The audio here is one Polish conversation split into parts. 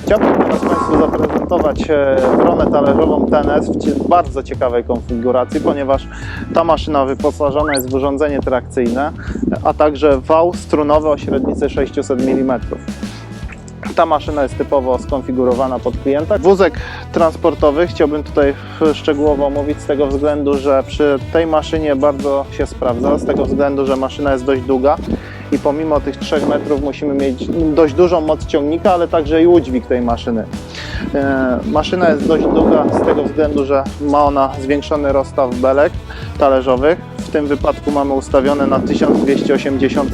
Chciałbym teraz Państwu zaprezentować e, bronę talerzową TNS w bardzo ciekawej konfiguracji, ponieważ ta maszyna wyposażona jest w urządzenie trakcyjne, a także wał strunowy o średnicy 600 mm. Ta maszyna jest typowo skonfigurowana pod klienta. Wózek transportowy chciałbym tutaj szczegółowo omówić z tego względu, że przy tej maszynie bardzo się sprawdza, z tego względu, że maszyna jest dość długa pomimo tych 3 metrów musimy mieć dość dużą moc ciągnika, ale także i udźwig tej maszyny. E, Maszyna jest dość długa z tego względu, że ma ona zwiększony rozstaw belek talerzowych. W tym wypadku mamy ustawione na 1280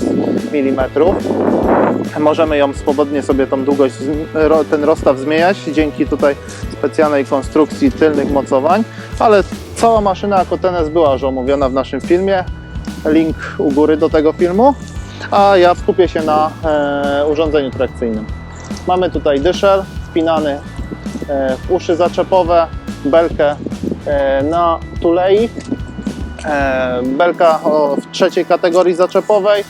mm. Możemy ją swobodnie sobie tą długość, ten rozstaw zmieniać dzięki tutaj specjalnej konstrukcji tylnych mocowań, ale cała maszyna TNS była już omówiona w naszym filmie. Link u góry do tego filmu, a ja skupię się na e, urządzeniu trakcyjnym. Mamy tutaj dyszel wpinany e, w uszy zaczepowe, belkę e, na tulei, e, belka o, w trzeciej kategorii zaczepowej,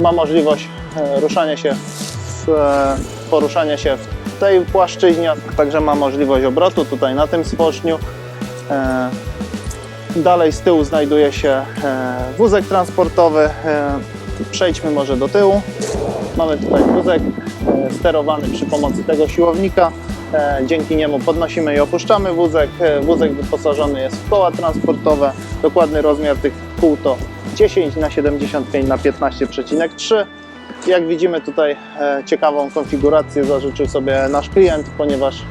ma możliwość e, ruszania się, w, e, poruszania się w tej płaszczyźnie, także ma możliwość obrotu tutaj na tym spoczniu. E, Dalej z tyłu znajduje się e, wózek transportowy. E, Przejdźmy może do tyłu. Mamy tutaj wózek e, sterowany przy pomocy tego siłownika. E, Dzięki niemu podnosimy i opuszczamy wózek. E, Wózek wyposażony jest w koła transportowe. Dokładny rozmiar tych kół to 10 na 75 na 15,3. Jak widzimy tutaj ciekawą konfigurację zażyczył sobie nasz klient, ponieważ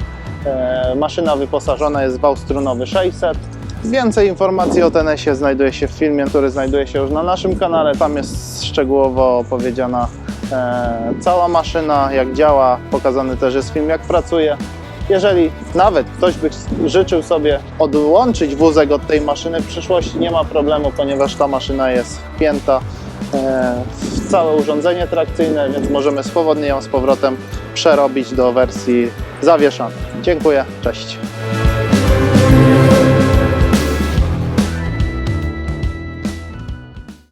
maszyna wyposażona jest w wał strunowy 600. Więcej informacji o TNS-ie znajduje się w filmie, który znajduje się już na naszym kanale. Tam jest szczegółowo opowiedziana e, cała maszyna, jak działa. Pokazany też jest film, jak pracuje. Jeżeli nawet ktoś by życzył sobie odłączyć wózek od tej maszyny w przyszłości, nie ma problemu, ponieważ ta maszyna jest wpięta e, w całe urządzenie trakcyjne, więc możemy swobodnie ją z powrotem przerobić do wersji zawieszonej. Dziękuję, cześć.